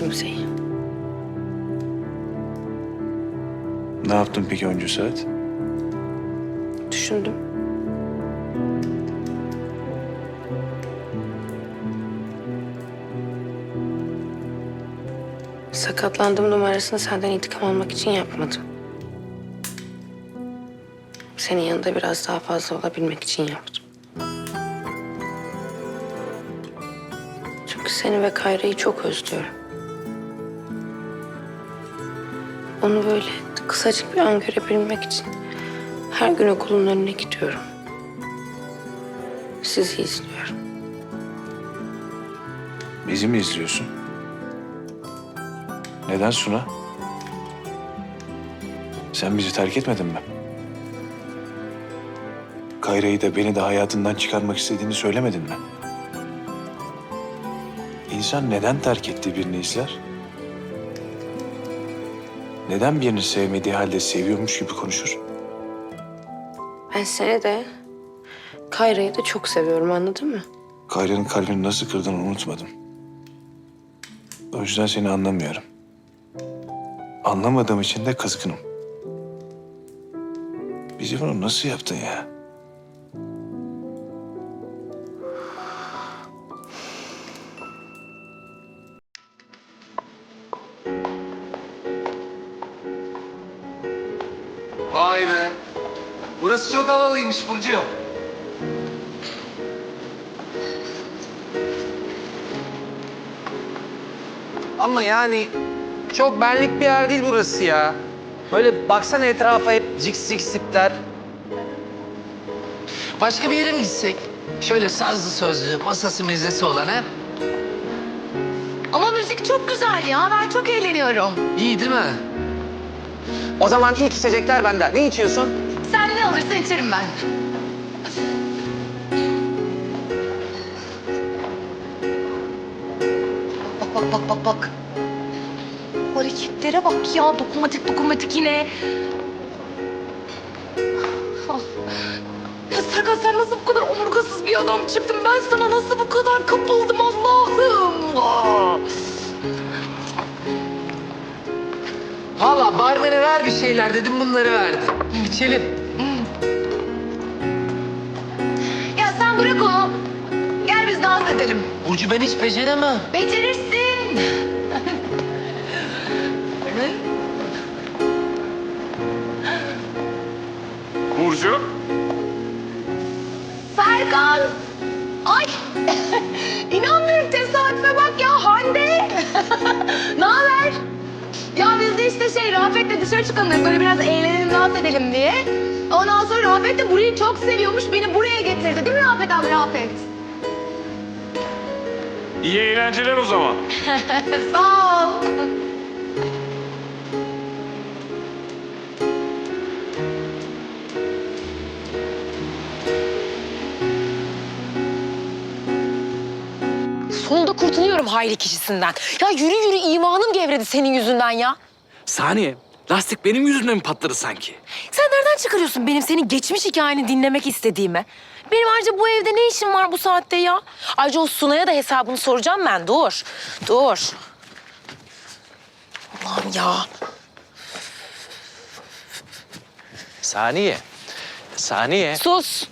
kimseyi. Ne yaptın peki onca saat? Düşündüm. Sakatlandığım numarasını senden intikam almak için yapmadım. Senin yanında biraz daha fazla olabilmek için yaptım. Çünkü seni ve Kayra'yı çok özlüyorum. Onu böyle kısacık bir an görebilmek için her gün okulun önüne gidiyorum. Sizi izliyorum. Bizi mi izliyorsun? Neden Suna? Sen bizi terk etmedin mi? Kayra'yı da beni de hayatından çıkarmak istediğini söylemedin mi? İnsan neden terk ettiği birini izler? Neden birini sevmediği halde seviyormuş gibi konuşur? Ben seni de Kayra'yı da çok seviyorum anladın mı? Kayra'nın kalbini nasıl kırdığını unutmadım. O yüzden seni anlamıyorum. Anlamadığım için de kızgınım. Bizi bunu nasıl yaptın ya? Vay be. Burası çok havalıymış Burcu. Ama yani çok benlik bir yer değil burası ya. Böyle baksana etrafa hep ciks ciks tipler. Başka bir yere mi gitsek? Şöyle sazlı sözlü, masası mezesi olan ha? Ama müzik çok güzel ya. Ben çok eğleniyorum. İyi değil mi? O zaman ilk içecekler benden. Ne içiyorsun? Sen ne alırsan içerim ben. Bak bak bak bak bak. Hareketlere bak ya. Dokunmatik dokunmatik yine. Ah. Ya Serkan sen nasıl bu kadar omurgasız bir adam çıktın? Ben sana nasıl bu kadar kapıldım barmene ver bir şeyler dedim bunları verdi. İçelim. Ya sen bırak onu. Gel biz dans edelim. Burcu ben hiç beceremem. Becerirsin. Burcu. Serkan. De şey Rafet'le dışarı çıkalım böyle biraz eğlenelim dans edelim diye. Ondan sonra Rafet de burayı çok seviyormuş. Beni buraya getirdi değil mi Rafet abi Rafet? İyi eğlenceler o zaman. Sağ ol. Sonunda kurtuluyorum hayli kişisinden. Ya yürü yürü imanım gevredi senin yüzünden ya. Saniye, lastik benim yüzümden mi patladı sanki? Sen nereden çıkarıyorsun benim senin geçmiş hikayeni dinlemek istediğimi? Benim ayrıca bu evde ne işim var bu saatte ya? Ayrıca o Sunay'a da hesabını soracağım ben. Dur, dur. Allah'ım ya. Saniye, saniye. Sus.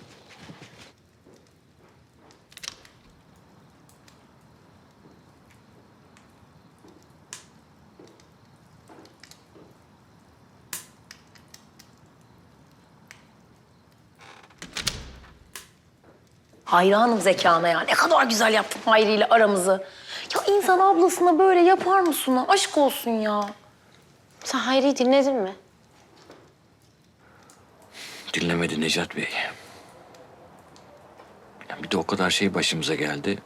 Hayranım zekana ya. Ne kadar güzel yaptın Hayri ile aramızı. Ya insan ablasına böyle yapar mı Suna? Aşk olsun ya. Sen Hayri'yi dinledin mi? Dinlemedi Necat Bey. Ya bir de o kadar şey başımıza geldi.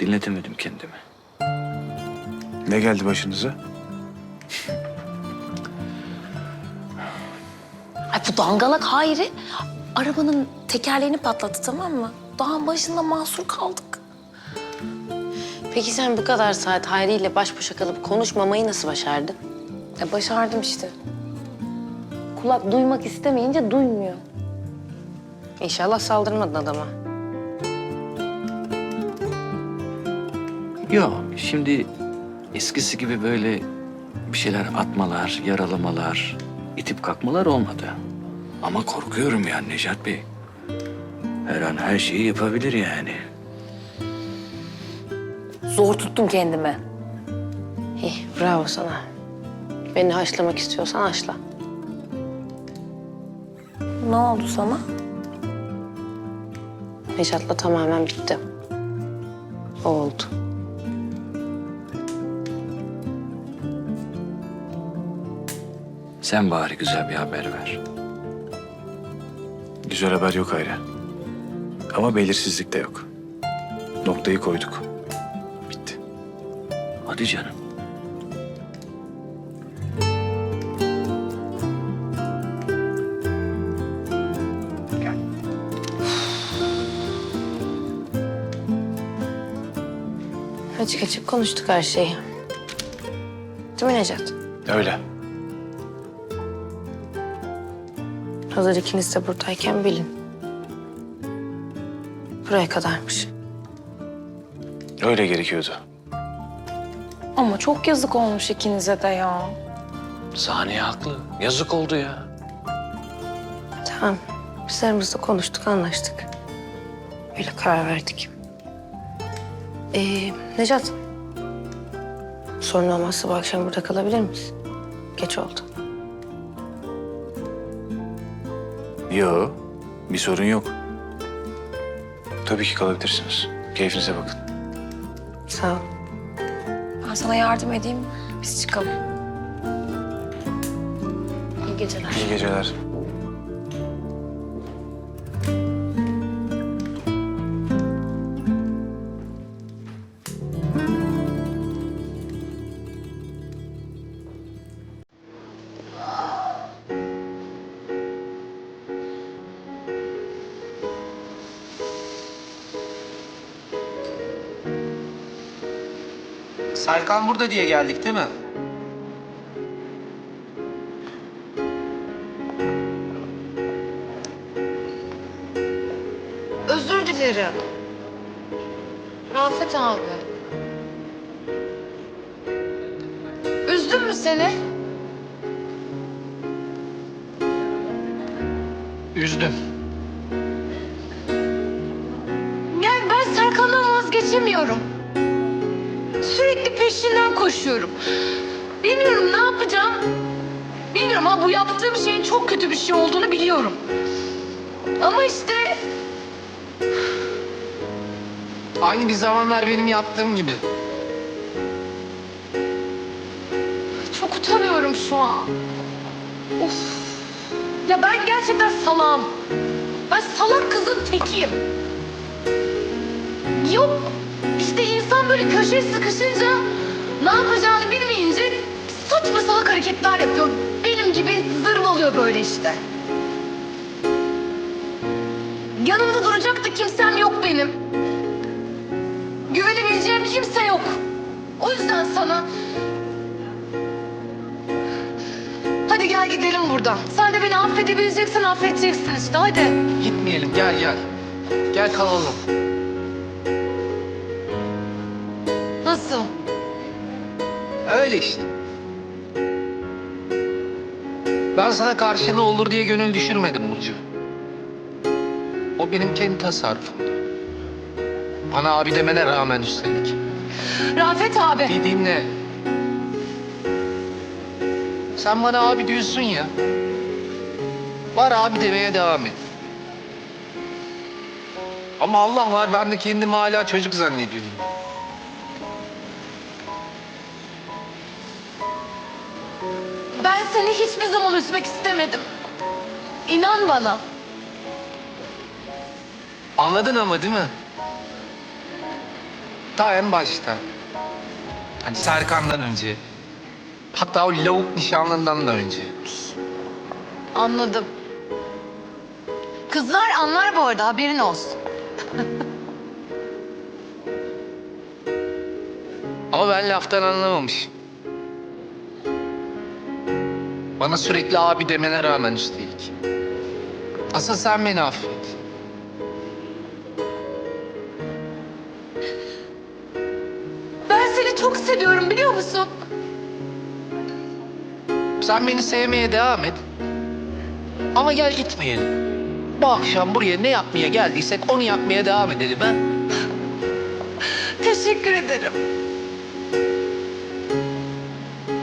Dinletemedim kendimi. Ne geldi başınıza? Ay bu dangalak Hayri arabanın Tekerleğini patlattı tamam mı? Dağın başında mahsur kaldık. Peki sen bu kadar saat Hayri ile baş başa kalıp konuşmamayı nasıl başardın? E başardım işte. Kulak duymak istemeyince duymuyor. İnşallah saldırmadın adama. Yok, şimdi eskisi gibi böyle bir şeyler atmalar, yaralamalar, itip kalkmalar olmadı. Ama korkuyorum ya Necat Bey. Her an her şeyi yapabilir yani. Zor tuttum kendimi. İyi, bravo sana. Beni haşlamak istiyorsan haşla. Ne oldu sana? Nejat'la tamamen bitti. O oldu. Sen bari güzel bir haber ver. Güzel haber yok ayrı. Ama belirsizlik de yok. Noktayı koyduk. Bitti. Hadi canım. Açık açık konuştuk her şeyi. Değil mi Necat? Öyle. Hazır ikiniz de buradayken bilin. Buraya kadarmış. Öyle gerekiyordu. Ama çok yazık olmuş ikinize de ya. Saniye haklı. Yazık oldu ya. Tamam. Biz aramızda konuştuk, anlaştık. Öyle karar verdik. Ee, Necat. Sorun olmazsa bu akşam burada kalabilir miyiz? Geç oldu. Yo, bir sorun yok. Tabii ki kalabilirsiniz. Keyfinize bakın. Sağ ol. Ben sana yardım edeyim. Biz çıkalım. İyi geceler. İyi geceler. Serkan burada diye geldik değil mi? Özür dilerim. Rafet abi. Üzdün mü seni? Üzdüm. Yani ben Serkan'dan vazgeçemiyorum. Sürekli peşinden koşuyorum. Bilmiyorum ne yapacağım. Bilmiyorum ama bu yaptığım şeyin çok kötü bir şey olduğunu biliyorum. Ama işte Aynı bir zamanlar benim yaptığım gibi. çok utanıyorum şu an. Of. Ya ben gerçekten salağım. Ben salak kızın tekiyim. Yok böyle köşeye sıkışınca ne yapacağını bilmeyince saçma salak hareketler yapıyor. Benim gibi zırvalıyor böyle işte. Yanımda duracak da kimsem yok benim. Güvenebileceğim kimse yok. O yüzden sana Hadi gel gidelim buradan. Sen de beni affedebileceksen affedeceksin işte hadi. Gitmeyelim gel gel. Gel kalalım. Nasıl? Öyle işte. Ben sana karşılığı olur diye gönül düşürmedim Burcu. O benim kendi tasarrufumdu. Bana abi demene rağmen üstelik. Rafet abi. Bir dinle. Sen bana abi diyorsun ya. Var abi demeye devam et. Ama Allah var ben de kendimi hala çocuk zannediyorum. Ben seni hiçbir zaman üzmek istemedim. İnan bana. Anladın ama değil mi? Ta en başta. Hani Serkan'dan önce. Hatta o lavuk nişanlından da önce. Anladım. Kızlar anlar bu arada haberin olsun. Ama ben laftan anlamamışım. Bana sürekli abi demene rağmen üstelik. Asıl sen beni affet. çok seviyorum biliyor musun? Sen beni sevmeye devam et. Ama gel gitmeyelim. Bu akşam buraya ne yapmaya geldiysek onu yapmaya devam edelim ha. Teşekkür ederim.